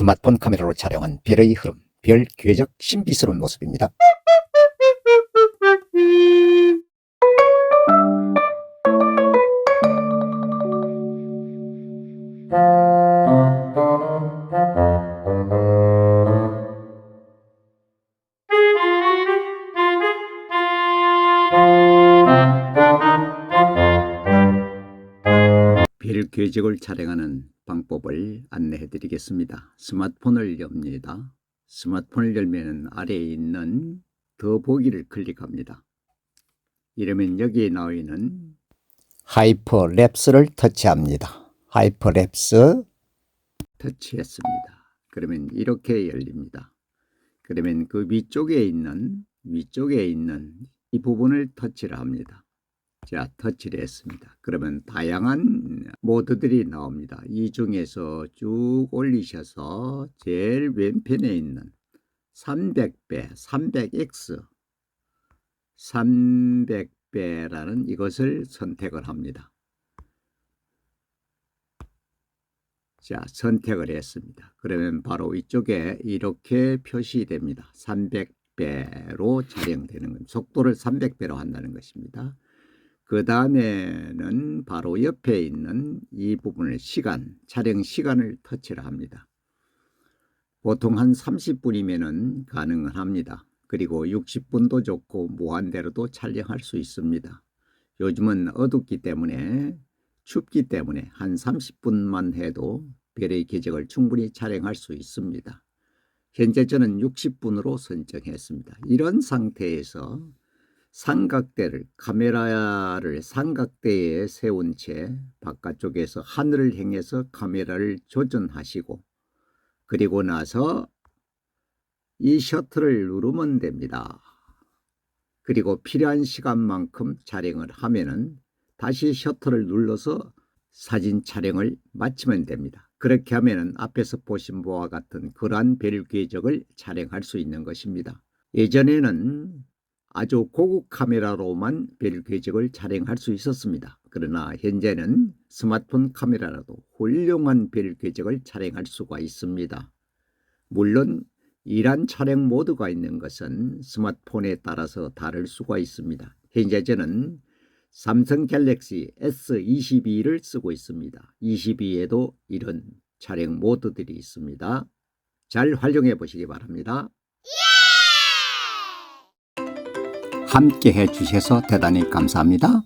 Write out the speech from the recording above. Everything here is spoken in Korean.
스마트폰 카메라로 촬영한 별의 흐름, 별 궤적 신비스러운 모습입니다. 궤적을 촬영하는 방법을 안내해 드리겠습니다. 스마트폰을 엽니다. 스마트폰을 열면 아래에 있는 더 보기를 클릭합니다. 이러면 여기에 나와 있는 하이퍼랩스를 터치합니다. 하이퍼랩스 터치했습니다. 그러면 이렇게 열립니다. 그러면 그 위쪽에 있는 위쪽에 있는 이 부분을 터치를 합니다. 자, 터치를 했습니다. 그러면 다양한 모드들이 나옵니다. 이 중에서 쭉 올리셔서 제일 왼편에 있는 300배, 300X, 300배라는 이것을 선택을 합니다. 자, 선택을 했습니다. 그러면 바로 이쪽에 이렇게 표시됩니다. 300배로 촬영되는 것, 속도를 300배로 한다는 것입니다. 그 다음에는 바로 옆에 있는 이 부분을 시간, 촬영 시간을 터치를 합니다. 보통 한 30분이면은 가능은 합니다. 그리고 60분도 좋고 무한대로도 촬영할 수 있습니다. 요즘은 어둡기 때문에 춥기 때문에 한 30분만 해도 별의 궤적을 충분히 촬영할 수 있습니다. 현재 저는 60분으로 선정했습니다. 이런 상태에서 삼각대를 카메라를 삼각대에 세운 채 바깥쪽에서 하늘을 향해서 카메라를 조준하시고 그리고 나서 이 셔터를 누르면 됩니다. 그리고 필요한 시간만큼 촬영을 하면은 다시 셔터를 눌러서 사진 촬영을 마치면 됩니다. 그렇게 하면은 앞에서 보신 바와 같은 그러한 별 궤적을 촬영할 수 있는 것입니다. 예전에는 아주 고급 카메라로만 별 궤적을 촬영할 수 있었습니다. 그러나 현재는 스마트폰 카메라라도 훌륭한 별 궤적을 촬영할 수가 있습니다. 물론 이란 촬영 모드가 있는 것은 스마트폰에 따라서 다를 수가 있습니다. 현재 저는 삼성 갤럭시 S22를 쓰고 있습니다. 22에도 이런 촬영 모드들이 있습니다. 잘 활용해 보시기 바랍니다. 함께 해 주셔서 대단히 감사합니다.